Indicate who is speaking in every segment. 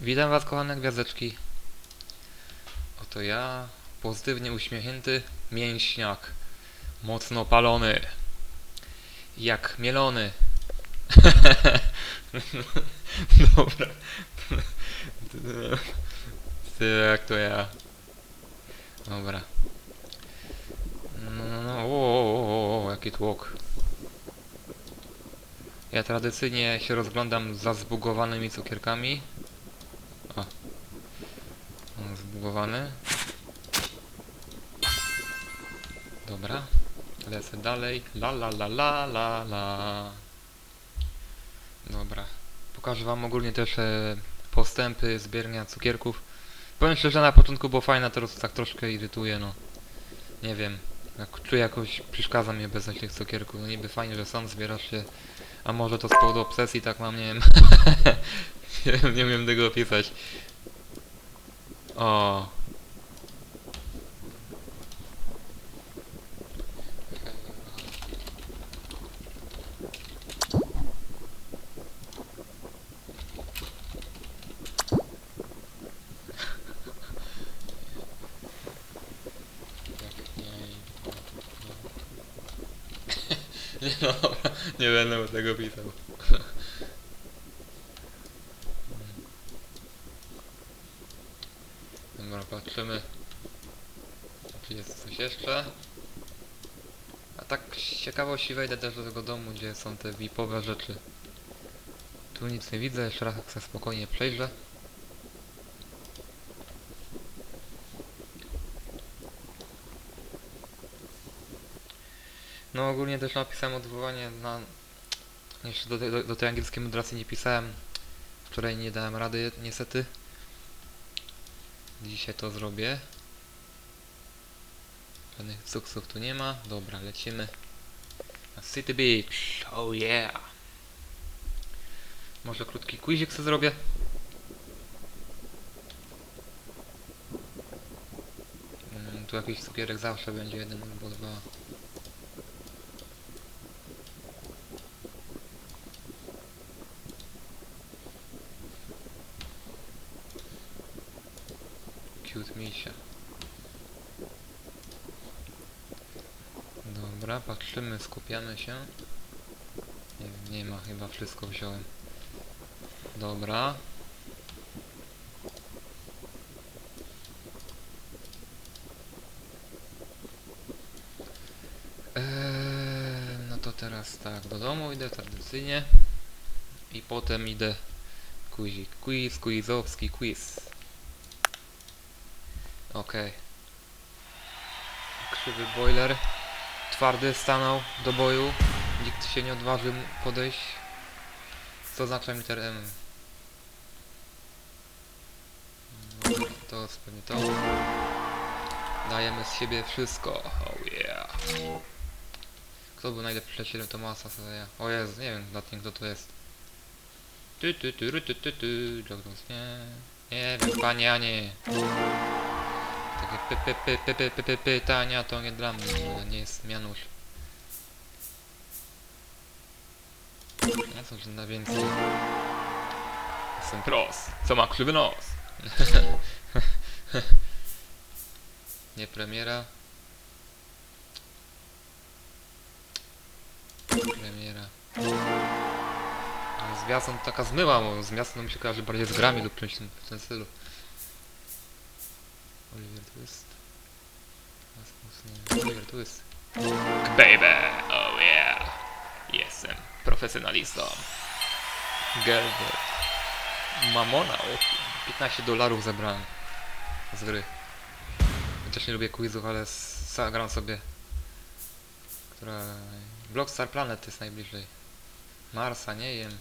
Speaker 1: Witam Was, kochane gwiazdeczki. Oto ja, pozytywnie uśmiechnięty mięśniak, mocno palony, jak mielony. Dobra. Ty, jak to ja. Dobra. No, no, no, o, o, o, jaki tłok. Ja tradycyjnie się rozglądam za zbugowanymi cukierkami. O. Dobra. Lecę dalej. La la la la la la. Dobra. Pokażę wam ogólnie też e, postępy zbierania cukierków. Powiem szczerze, na początku było fajne, teraz tak troszkę irytuje, no. Nie wiem. Jak czuję jakoś, przeszkadza mi obecność tych cukierków. No niby fajnie, że sam zbierasz się. A może to z powodu obsesji tak mam, nie wiem. nie, nie wiem tego opisać. O. Nie, no, nie będę tego pisał. Dobra, patrzymy. Czy jest coś jeszcze? A tak z ciekawości wejdę też do tego domu, gdzie są te VIP-owe rzeczy. Tu nic nie widzę, jeszcze raz chcę spokojnie przejrzę. No ogólnie też napisałem odwołanie na... Jeszcze do, do, do tej angielskiej moderacji nie pisałem. Wczoraj nie dałem rady niestety. Dzisiaj to zrobię. Żadnych cuksów tu nie ma. Dobra, lecimy. Na City Beach. Oh yeah. Może krótki quizik sobie zrobię. Mm, tu jakiś cukierek zawsze będzie jeden albo dwa. Cute misia. Dobra, patrzymy, skupiamy się. Nie, nie ma, chyba wszystko wziąłem. Dobra. Eee, no to teraz tak, do domu idę tradycyjnie. I potem idę quizik. Quiz, quizowski quiz. Okej. Krzywy boiler. Twardy stanął do boju. Nikt się nie odważył podejść. Co oznacza liter M? No, To jest pewnie to. Dajemy z siebie wszystko. Oh yeah. Kto był najlepszy przyjacielem Tomasa Sadeja? O Jezu, nie wiem tym kto to jest. Tu tu ru, tu tu tu Jogdons, nie. Nie wiem, panie Anie. Takie py, py, py, py, py, py, py, pytania to nie dla mnie, to nie jest Janusz. Ja że na więcej. Jestem pros. Co ma krzywy nos? nie premiera. Premiera. Ale Zwiastun taka zmyła, bo zwiastun mi się kojarzy bardziej z grami lub czymś w tym stylu. Oliver Twist. Rasmus. Oliver Twist. Baby! Oh yeah! Jestem profesjonalistą. Gelbert. Mamona, o 15 dolarów zebrałem z gry. Chociaż nie lubię quizów, ale zagram sobie. Która... Blockstar Planet jest najbliżej. Marsa, nie wiem.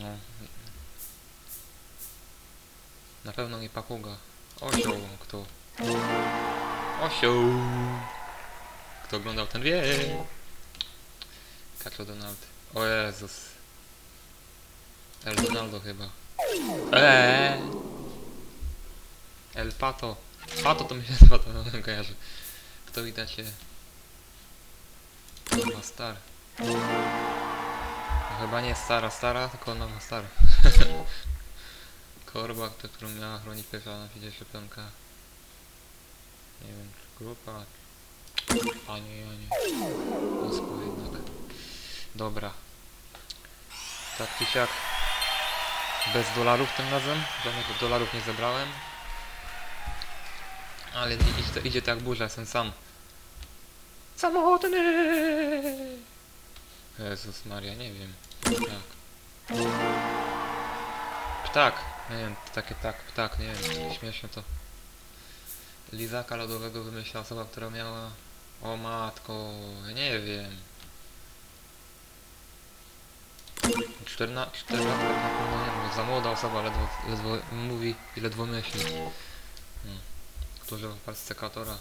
Speaker 1: No. Na pewno nie papuga. Osioł, kto? Osioł! Kto oglądał ten wie. Kaczor Donald. O Jezus. El Donaldo chyba. Eee. El Pato. Pato to mi się to no, kojarzy. Kto widać się? Ma star. Chyba nie stara, stara, tylko nowa, stara. Korba, którą miała chronić pierwsza na świecie szczepionka. Nie wiem, czy grupa. A nie, a nie. Moskwa jednak. Dobra. Tak czy siak. Bez dolarów tym razem. Żadnych dolarów nie zebrałem. Ale idzie, to, idzie tak burza, jestem sam. Samotny! Jezus Maria, nie wiem. Tak. Ptak! Nie wiem, takie tak, ptak, nie wiem, śmieszne to. Lizaka lodowego wymyśla osoba, która miała... O matko, nie wiem. 14, 14 lat na pewno nie wiem, za młoda osoba ledwo, ledwo mówi i ledwo myśli. Hmm. Kto używa falsekatora?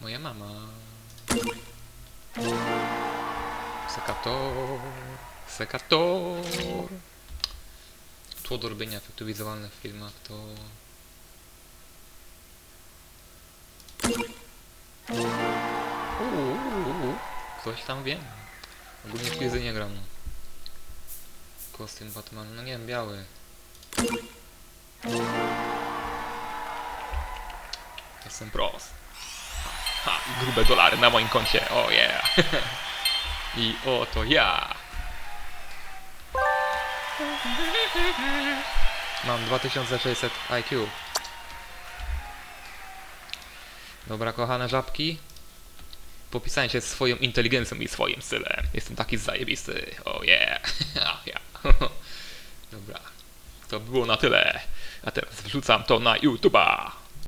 Speaker 1: Moja mama. Sekator. Sekator. Tło do robienia efektów wizualnych w filmach to... Uuu, Ktoś tam wie. Ogólnie w nie gram. Kostium Batman, no nie wiem, biały. Jestem pros. Ha, grube dolary na moim koncie, oh yeah. I oto ja. Mam 2600 IQ. Dobra, kochane żabki. Popisałem się swoją inteligencją i swoim stylem. Jestem taki zajebisty. Oh yeah. Dobra. To było na tyle. A teraz wrzucam to na YouTube'a.